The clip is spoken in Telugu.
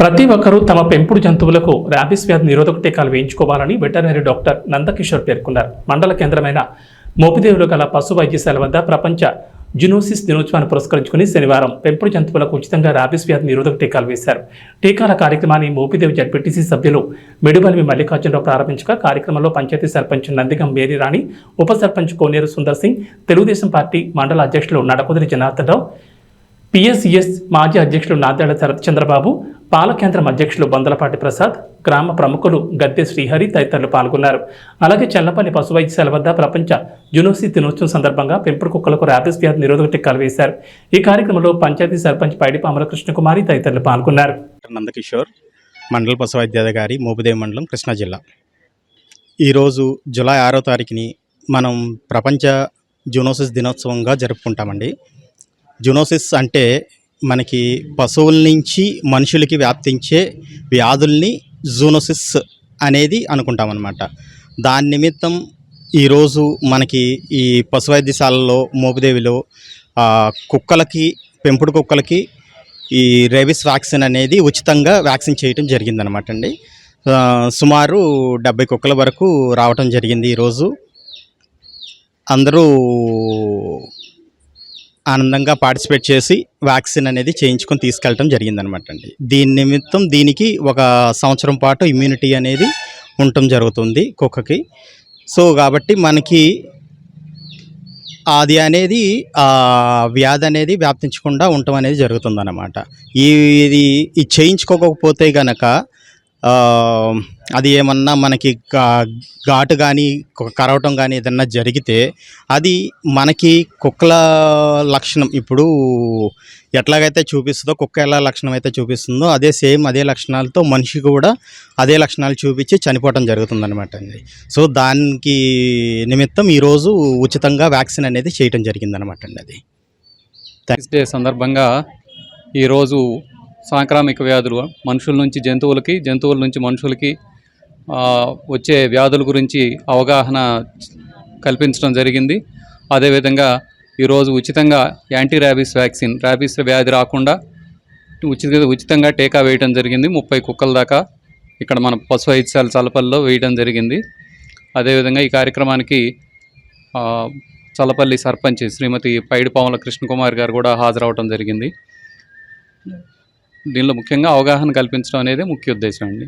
ప్రతి ఒక్కరూ తమ పెంపుడు జంతువులకు ర్యాబిస్ వ్యాధి నిరోధక టీకాలు వేయించుకోవాలని వెటర్నరీ డాక్టర్ నందకిషోర్ పేర్కొన్నారు. మండల కేంద్రమైన మోపిదేవులు గల పశు వైద్యశాల వద్ద ప్రపంచ జునోసిస్ దినోత్సవాన్ని పురస్కరించుకుని శనివారం పెంపుడు జంతువులకు ఉచితంగా ర్యాబిస్ వ్యాధి నిరోధక టీకాలు వేశారు. టీకాల కార్యక్రమాన్ని మోపిదేవి జడ్పీటీసీ సభ్యులు మెడుబల్వి మల్లికార్జునరావు ప్రారంభించగా కార్యక్రమంలో పంచాయతీ సర్పంచ్ నందిగం మేరీరాణి ఉప సర్పంచ్ కోనేరు సుందర్ సింగ్ తెలుగుదేశం పార్టీ మండల అధ్యక్షులు నడకుదిరి జనార్దన్ రావు పిఎస్సిఎస్ మాజీ అధ్యక్షులు నాదేళ్ళ శరత్ చంద్రబాబు పాలకేంద్రం అధ్యక్షులు బందలపాటి ప్రసాద్ గ్రామ ప్రముఖులు గద్దె శ్రీహరి తదితరులు పాల్గొన్నారు. అలాగే చల్లపల్లి పశు వైద్యశాల వద్ద ప్రపంచ జునోసి దినోత్సవం సందర్భంగా పెంపుడు కుక్కలకు ర్యాపిస్ వ్యాధి నిరోధక టీకాలు వేశారు. ఈ కార్యక్రమంలో పంచాయతీ సర్పంచ్ పైడిపామల కృష్ణకుమారి తదితరులు పాల్గొన్నారు. నందకిషోర్ మండల పశు వైద్యాధికారి మోపుదేవి మండలం కృష్ణా జిల్లా. ఈరోజు జూలై ఆరో తారీఖుని మనం ప్రపంచ జునోసిస్ దినోత్సవంగా జరుపుకుంటామండి. జునోసిస్ అంటే మనకి పశువుల నుంచి మనుషులకి వ్యాప్తించే వ్యాధుల్ని జూనోసిస్ అనేది అనుకుంటామన్నమాట. దాని నిమిత్తం ఈరోజు మనకి ఈ పశు వైద్యశాలలో మోపుదేవిలో కుక్కలకి పెంపుడు కుక్కలకి ఈ రేబిస్ వ్యాక్సిన్ అనేది ఉచితంగా వ్యాక్సిన్ చేయటం జరిగిందనమాట అండి. సుమారు డెబ్బై కుక్కల వరకు రావటం జరిగింది ఈరోజు. అందరూ ఆనందంగా పార్టిసిపేట్ చేసి వ్యాక్సిన్ అనేది చేయించుకొని తీసుకెళ్ళటం జరిగిందనమాట అండి. దీని నిమిత్తం దీనికి ఒక సంవత్సరం పాటు ఇమ్యూనిటీ అనేది ఉండటం జరుగుతుంది కుక్కకి. సో కాబట్టి మనకి అది అనేది వ్యాధి అనేది వ్యాప్తించకుండా ఉండటం అనేది జరుగుతుందన్నమాట ఈ ఇది ఇది చేయించుకోకపోతే గనక అది ఏమన్నా మనకి ఘాటు కానీ కరవటం కానీ ఏదన్నా జరిగితే అది మనకి కుక్కల లక్షణం. ఇప్పుడు ఎట్లాగైతే చూపిస్తుందో కుక్క ఎలా లక్షణం అయితే చూపిస్తుందో అదే సేమ్ అదే లక్షణాలతో మనిషి కూడా అదే లక్షణాలు చూపించి చనిపోవటం జరుగుతుందనమాట అండి. సో దానికి నిమిత్తం ఈరోజు ఉచితంగా వ్యాక్సిన్ అనేది చేయటం జరిగిందనమాట అండి అది. థ్యాంక్స్ డే సందర్భంగా ఈరోజు సాంక్రామిక వ్యాధులు మనుషుల నుంచి జంతువులకి జంతువుల నుంచి మనుషులకి వచ్చే వ్యాధుల గురించి అవగాహన కల్పించడం జరిగింది. అదేవిధంగా ఈరోజు ఉచితంగా యాంటీ ర్యాబీస్ వ్యాక్సిన్ ర్యాబీస్ వ్యాధి రాకుండా ఉచిత ఉచితంగా టీకా వేయడం జరిగింది. ముప్పై కుక్కల దాకా ఇక్కడ మన పశు వైద్యశాల చలపల్లిలో వేయడం జరిగింది. అదేవిధంగా ఈ కార్యక్రమానికి చలపల్లి సర్పంచ్ శ్రీమతి పైడిపాముల కృష్ణకుమార్ గారు కూడా హాజరవడం జరిగింది. దీనిలో ముఖ్యంగా అవగాహన కల్పించడం అనేది ముఖ్య ఉద్దేశం అండి.